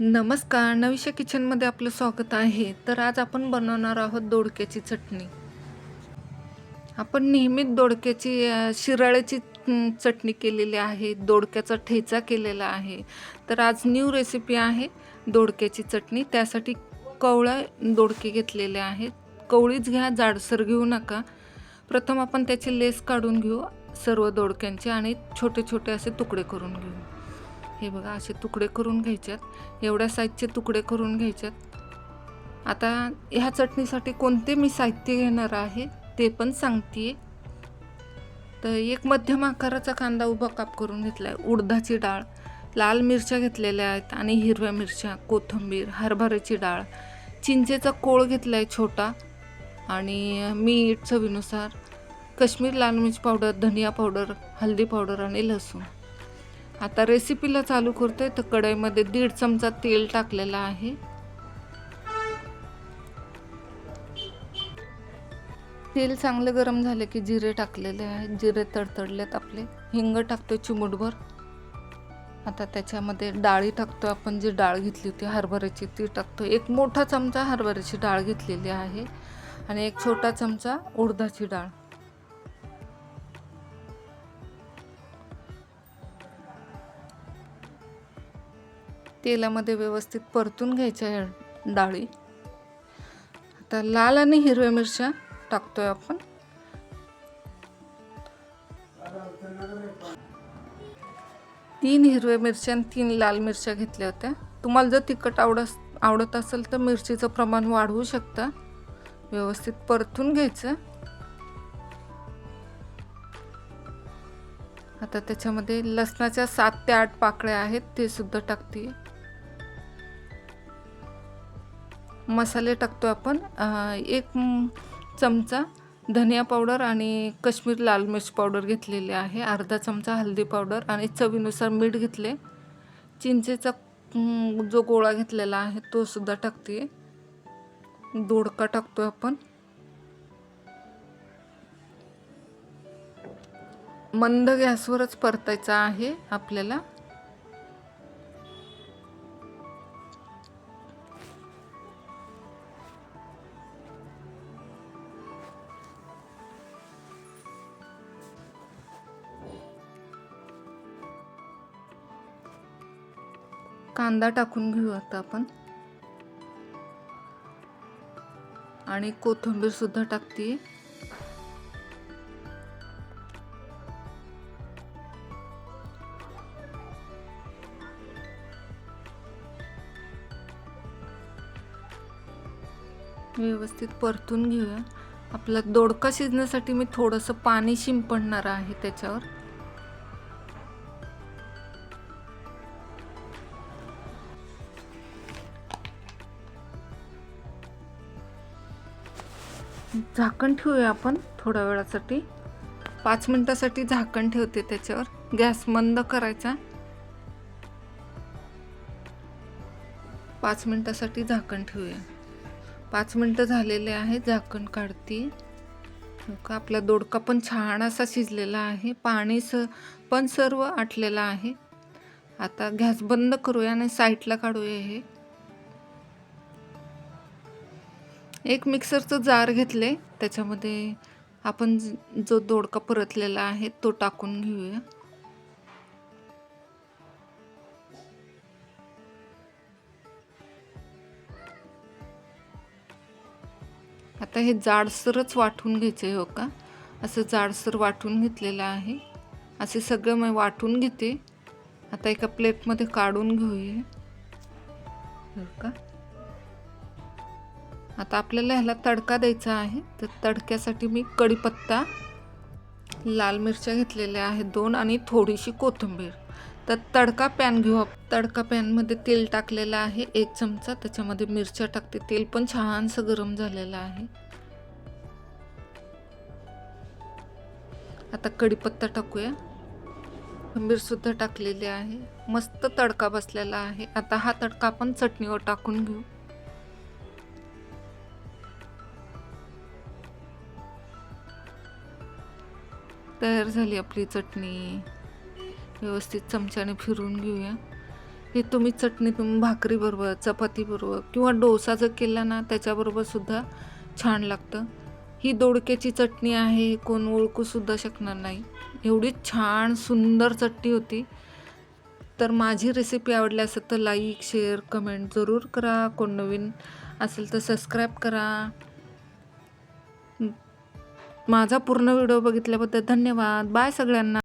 नमस्कार नविशा किचनमध्ये आपलं स्वागत आहे. तर आज आपण बनवणार आहोत दोडक्याची चटणी. आपण नेहमीच दोडक्याची शिराळ्याची चटणी केलेली आहे दोडक्याचा ठेचा केलेला आहे. तर आज न्यू रेसिपी आहे दोडक्याची चटणी. त्यासाठी कवळ्या दोडके घेतलेले आहेत. कवळीच घ्या जाडसर घेऊ नका. प्रथम आपण त्याची लेस काढून घेऊ सर्व दोडक्यांचे आणि छोटे छोटे असे तुकडे करून घेऊ. हे बघा असे तुकडे करून घ्यायच्यात एवढ्या साईजचे तुकडे करून घ्यायच्यात आता ह्या चटणीसाठी कोणते मी साहित्य घेणार आहे ते पण सांगते तर एक मध्यम आकाराचा कांदा उभा काप करून घेतला आहे उडदाची डाळ लाल मिरच्या घेतलेल्या आहेत आणि हिरव्या मिरच्या कोथिंबीर हरभऱ्याची डाळ. चिंचेचा कोळ घेतला आहे छोटा आणि मीठ चवीनुसार काश्मीर लाल मिरची पावडर धनिया पावडर हल्दी पावडर आणि लसूण. आता रेसिपीला चालू करतो आहे तर कढईमध्ये दीड चमचा तेल टाकलेला आहे. तेल चांगले गरम झाले की जिरे टाकलेले आहेत जिरे तडतडलेत आपले. हिंग टाकतोय चिमूटभर. आता त्याच्यामध्ये डाळी टाकतो आपण. जी डाळ घेतली होती हरभऱ्याची ती टाकतो एक मोठा चमचा हरभऱ्याची डाळ घेतलेली आहे. आणि एक छोटा चमचा उडदाची डाळ. तेलामध्ये व्यवस्थित परतून घ्यायच्या ह्या डाळी. आता लाल आणि हिरव्या मिरच्या टाकतोय आपण. तीन हिरव्या मिरच्या आणि तीन लाल मिरच्या घेतल्या होत्या. तुम्हाला जर तिखट आवडत आवडत असेल तर मिरचीचं प्रमाण वाढवू शकता. व्यवस्थित परतून घ्यायचं. आता त्याच्यामध्ये लसणाच्या सात ते आठ पाकळ्या आहेत ते सुद्धा टाकते. मसाले टाकतो आपण. एक चमचा धनिया पावडर आणि कश्मीर लाल मिर्च पावडर घेतलेली आहे. अर्धा चमचा हळदी पावडर आणि चवीनुसार मीठ घेतले. चिंचेचा जो गोळा घेतलेला आहे तो सुद्धा टाकते दोडका टाकतो आपण. मंद गॅसवरच परतायचा आहे आपल्याला. कांदा टाकून घेऊ आता आपण. आणि कोथिंबीर सुद्धा टाकते. व्यवस्थित परतून घेऊया. आपला दोडका शिजण्यासाठी मी थोडंसं पाणी शिंपडणार आहे त्याच्यावर. झाकण ठेवूया आपण थोड्या वेळासाठी. पाच मिनटासाठी झाकण ठेवते त्याच्यावर. गॅस मंद करायचा. पाच मिनटासाठी झाकण ठेवूया. पाच मिनटं झालेले आहे झाकण काढते. का आपला दोडका पण छान असा शिजलेला आहे. पाणी स पण सर्व आटलेलं आहे. आता गॅस बंद करूया आणि साईडला काढूया हे. एक मिक्सरचं जार घेतले त्याच्यामध्ये आपण जो दोडका परतलेला आहे तो टाकून घेऊया. आता हे जाडसरच वाटून घ्यायचे हो का? असं जाडसर वाटून घेतलेलं आहे. असे सगळं मी वाटून घेते. आता एका प्लेटमध्ये काढून घेऊया. हो का? आता आपल्याला ह्याला तडका द्यायचा आहे. तर तडक्यासाठी मी कढीपत्ता लाल मिरच्या घेतलेल्या आहेत दोन आणि थोडीशी कोथिंबीर. तर तडका पॅन घेऊ तडका पॅनमध्ये तेल टाकलेलं आहे एक चमचा. त्याच्यामध्ये मिरच्या टाकते. तेल पण छानसं गरम झालेलं आहे. आता कढीपत्ता टाकूया. कोथिंबीरसुद्धा टाकलेली आहे. मस्त तडका बसलेला आहे. आता हा तडका आपण चटणीवर टाकून घेऊ. तयार झाली आपली चटणी. व्यवस्थित चमच्याने फिरून घेऊया. हे तुम्ही चटणी तुम्ही भाकरीबरोबर चपातीबरोबर किंवा डोसा जर केला ना त्याच्याबरोबरसुद्धा छान लागतं. ही दोडक्याची चटणी आहे हे कोण ओळखूसुद्धा शकणार नाही. एवढी छान सुंदर चटणी होती. तर माझी रेसिपी आवडली असेल तर लाईक शेअर कमेंट जरूर करा. कोण नवीन असेल तर सबस्क्राईब करा. माझा पूर्ण व्हिडिओ बघितल्याबद्दल धन्यवाद. बाय सगळ्यांना.